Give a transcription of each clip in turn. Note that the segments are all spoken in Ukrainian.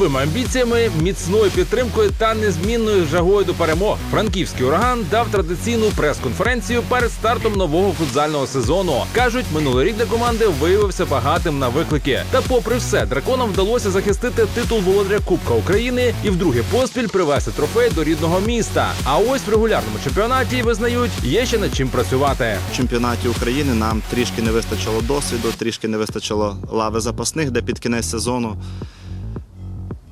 новими амбіціями, міцною підтримкою та незмінною жагою до перемог. Франківський ураган дав традиційну прес-конференцію перед стартом нового футзального сезону. кажуть, минулий рік для команди виявився багатим на виклики. Та, попри все, драконам вдалося захистити титул володаря Кубка України і вдруге поспіль привезти трофей до рідного міста. А ось в регулярному чемпіонаті визнають, є ще над чим працювати. В чемпіонаті України нам трішки не вистачило досвіду, трішки не вистачило лави запасних, де під кінець сезону,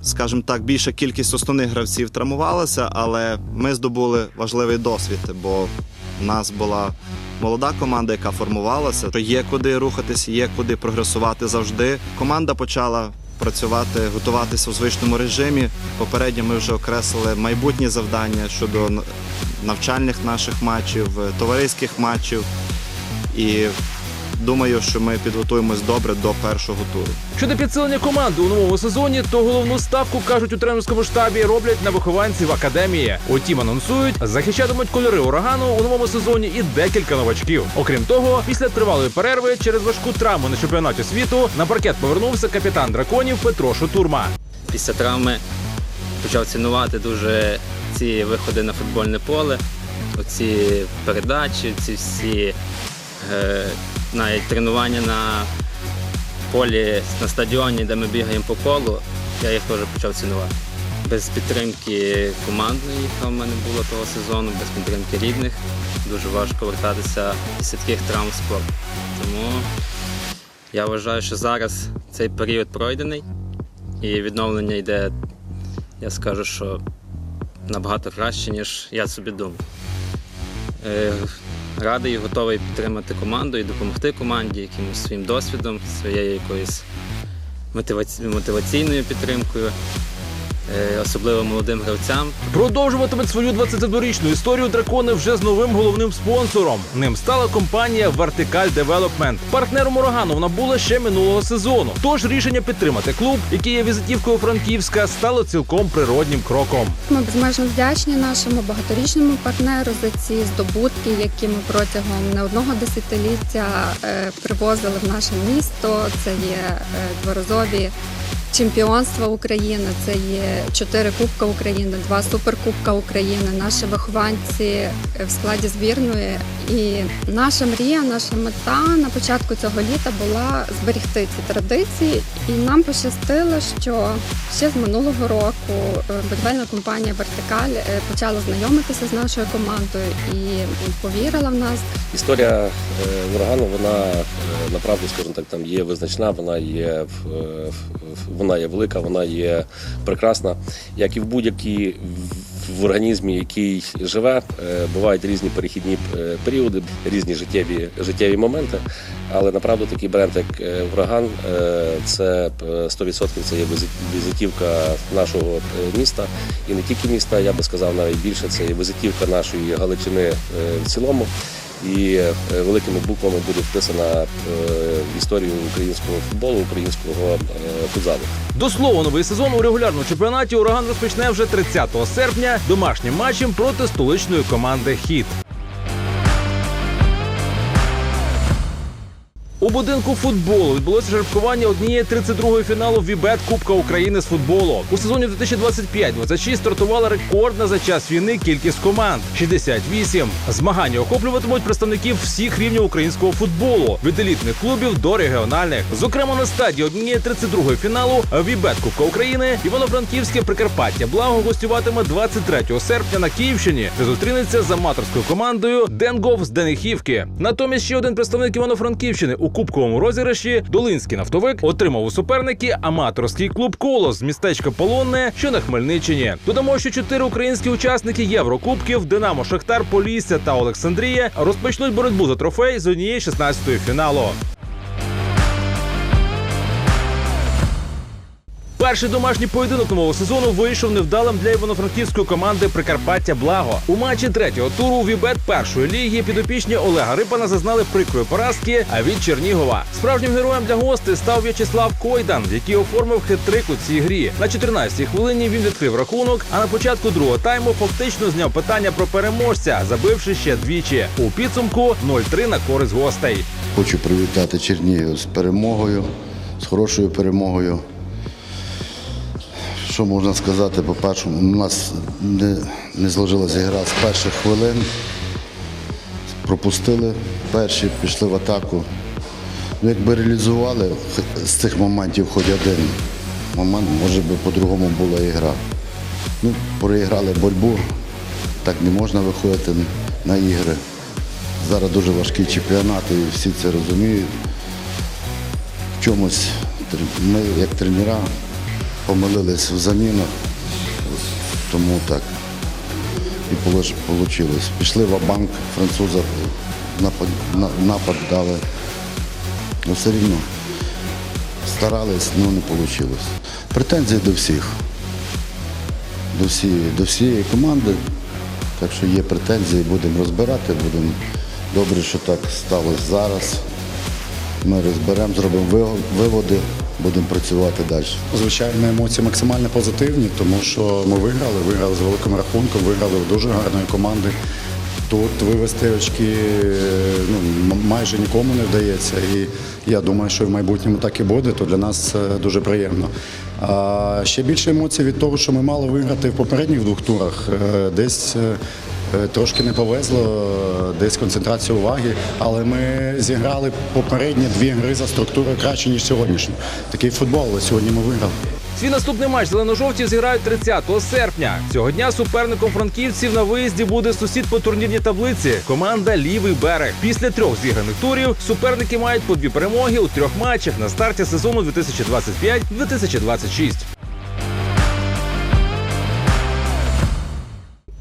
скажімо так, більша кількість основних гравців травмувалася, але ми здобули важливий досвід, бо в нас була молода команда, яка формувалася. Є куди рухатись, є куди прогресувати завжди. Команда почала працювати, готуватися у звичному режимі. Попередньо ми вже окреслили майбутні завдання щодо навчальних наших матчів, товариських матчів. І думаю, що ми підготуємось добре до першого туру. Щодо підсилення команди у новому сезоні, то головну ставку кажуть у тренерському штабі роблять на вихованців академії. Утім, анонсують, захищатимуть кольори урагану у новому сезоні і декілька новачків. Окрім того, після тривалої перерви через важку травму на чемпіонаті світу на паркет повернувся капітан драконів Петро Шутурма. після травми почав цінувати дуже ці виходи на футбольне поле, оці передачі, ці всі е, навіть тренування на полі на стадіоні, де ми бігаємо по колу, я їх теж почав цінувати. Без підтримки командної, яка в мене була того сезону, без підтримки рідних, дуже важко вертатися після таких травм в спорт. Тому я вважаю, що зараз цей період пройдений і відновлення йде, я скажу, що набагато краще, ніж я собі думав. Радий і готовий підтримати команду і допомогти команді якимось своїм досвідом, своєю якоюсь мотиваційною підтримкою, особливо молодим гравцям. Продовжуватимуть свою 22-річну історію дракони вже з новим головним спонсором. Ним стала компанія Vertical Development. Партнером урагану вона була ще минулого сезону. Тож рішення підтримати клуб, який є візитівкою Франківська, стало цілком природнім кроком. Ми безмежно вдячні нашому багаторічному партнеру за ці здобутки, які ми протягом не одного десятиліття е, привозили в наше місто. Це є е, дворазові чемпіонства України, це є чотири Кубка України, два суперкубка України. Наші вихованці в складі збірної. І наша мрія, наша мета на початку цього літа була зберегти ці традиції. І нам пощастило, що ще з минулого року е, будівельна компанія Вертикаль е, почала знайомитися з нашою командою і повірила в нас. Історія е, урагану, вона направду, скажімо так, там є визначна, вона є е, вона є велика, вона є прекрасна. Як і в будь-якій в- організмі, який живе, е, бувають різні перехідні е, періоди, різні життєві життєві моменти. Але направду такий бренд, як е, ураган, е, це е, 100% це є візитівка нашого е, міста і не тільки міста, я би сказав навіть більше, це є візитівка нашої Галичини е, в цілому і е, великими буквами буде вписана е, історію українського футболу, українського е, футзалу. До слова, новий сезон у регулярному чемпіонаті ураган розпочне вже 30 серпня домашнім матчем проти столичної команди Хіт. У будинку футболу відбулося жеребкування однієї 32-ї фіналу Вібет Кубка України з футболу. У сезоні 2025-26 стартувала рекордна за час війни кількість команд 68. Змагання охоплюватимуть представників всіх рівнів українського футболу від елітних клубів до регіональних. Зокрема, на стадії однієї 32-ї фіналу Вібет Кубка України Івано-Франківське Прикарпаття Благо гостюватиме 23 серпня на Київщині, де зустрінеться з аматорською командою Денгов з Денихівки. Натомість ще один представник Івано-Франківщини у кубковому розіграші Долинський нафтовик отримав у суперники аматорський клуб Колос з містечка Полонне, що на Хмельниччині. Додамо, що чотири українські учасники Єврокубків Динамо Шахтар, Полісся та Олександрія розпочнуть боротьбу за трофей з однієї 16-ї фіналу. Перший домашній поєдинок нового сезону вийшов невдалим для івано-франківської команди Прикарпаття Благо. У матчі третього туру Вібет першої ліги підопічні Олега Рипана зазнали прикрої поразки. А від Чернігова справжнім героєм для гостей став В'ячеслав Койдан, який оформив хитрик у цій грі. На 14-й хвилині він відкрив рахунок. А на початку другого тайму фактично зняв питання про переможця, забивши ще двічі. У підсумку 0-3 на користь гостей. Хочу привітати Чернігів з перемогою, з хорошою перемогою. Що можна сказати? По-перше, у нас не, не зложилася гра з перших хвилин. Пропустили перші, пішли в атаку. Ну, Якби реалізували з цих моментів хоч один момент, може би по-другому була і гра. Ну, проіграли боротьбу, так не можна виходити на ігри. Зараз дуже важкий чемпіонат і всі це розуміють. В чомусь ми, як тренера, помилились в замінах, тому так і вийшло. Пішли в банк француза напад, напад дали. Ну все рівно старались, але не вийшло. Претензії до всіх. До всієї, до всієї команди. Так що є претензії, будемо розбирати, будемо добре, що так сталося зараз. Ми розберемо, зробимо виводи, будемо працювати далі. Звичайно, емоції максимально позитивні, тому що ми виграли, виграли з великим рахунком, виграли в дуже гарної команди. Тут вивести очки ну, майже нікому не вдається. І я думаю, що в майбутньому так і буде, то для нас це дуже приємно. А ще більше емоцій від того, що ми мали виграти в попередніх двох турах. Е, Десь е, Трошки не повезло, е, десь концентрація уваги, але ми зіграли попередні дві гри за структурою краще, ніж сьогоднішні. Такий футбол, але сьогодні ми виграли. Свій наступний матч зелено-жовті зіграють 30 серпня. Цього дня суперником франківців на виїзді буде сусід по турнірній таблиці. Команда Лівий берег. Після трьох зіграних турів суперники мають по дві перемоги у трьох матчах на старті сезону 2025-2026.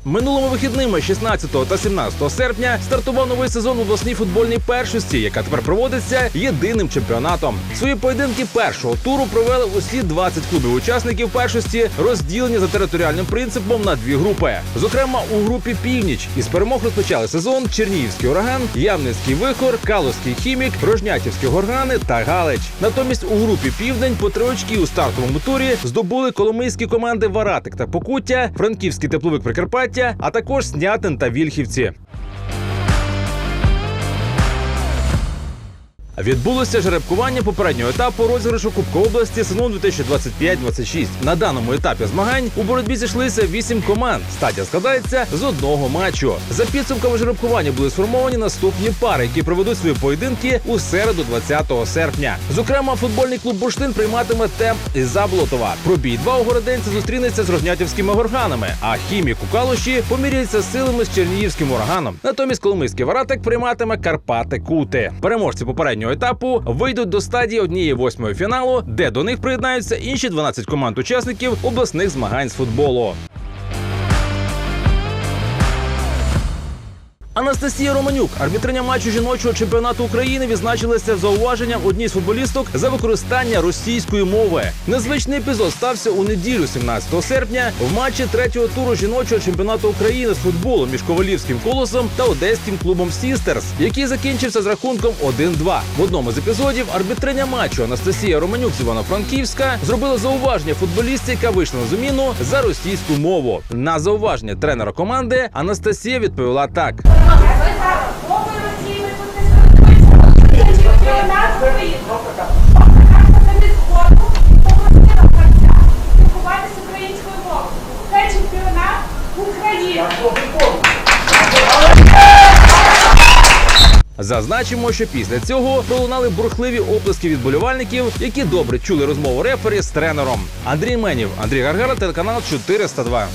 Минулими вихідними 16 та 17 серпня стартував новий сезон обласній футбольній першості, яка тепер проводиться єдиним чемпіонатом. Свої поєдинки першого туру провели усі 20 клубів учасників першості, розділені за територіальним принципом на дві групи. Зокрема, у групі Північ із перемог розпочали сезон Чернігівський ураган, Явницький вихор, Калузький хімік, Рожнятівські горгани та Галич. Натомість у групі Південь по три очки у стартовому турі здобули коломийські команди Варатик та Покуття, Франківський тепловик Прикарпаття, а також Снятин та Вільхівці. Відбулося жеребкування попереднього етапу розіграшу Кубка області сезону 2025-26. На даному етапі змагань у боротьбі зійшлися вісім команд. Стадія складається з одного матчу. За підсумками жеребкування були сформовані наступні пари, які проведуть свої поєдинки у середу, 20 серпня. Зокрема, футбольний клуб Бурштин прийматиме темп із Заблотова. Пробій 2 у городенці зустрінеться з рожнятівськими горганами, а хімік у Калуші поміряється силами з чернігівським ураганом. Натомість Коломийський варатик прийматиме Карпати Кути. Переможці попереднього етапу вийдуть до стадії однієї восьмої фіналу, де до них приєднаються інші 12 команд учасників обласних змагань з футболу. Анастасія Романюк, арбітриня матчу жіночого чемпіонату України, відзначилася зауваженням одній з футболісток за використання російської мови. Незвичний епізод стався у неділю, 17 серпня, в матчі третього туру жіночого чемпіонату України з футболу між Ковалівським колосом та одеським клубом Сістерс, який закінчився з рахунком 1-2. В одному з епізодів арбітриня матчу Анастасія Романюк з Івано-Франківська зробила зауваження футболістці, яка вийшла на заміну за російську мову. На зауваження тренера команди Анастасія відповіла так. Зазначимо, що після цього пролунали бурхливі оплески від болівальників, які добре чули розмову рефері з тренером. Андрій Менів, Андрій Гаргара, телеканал 402.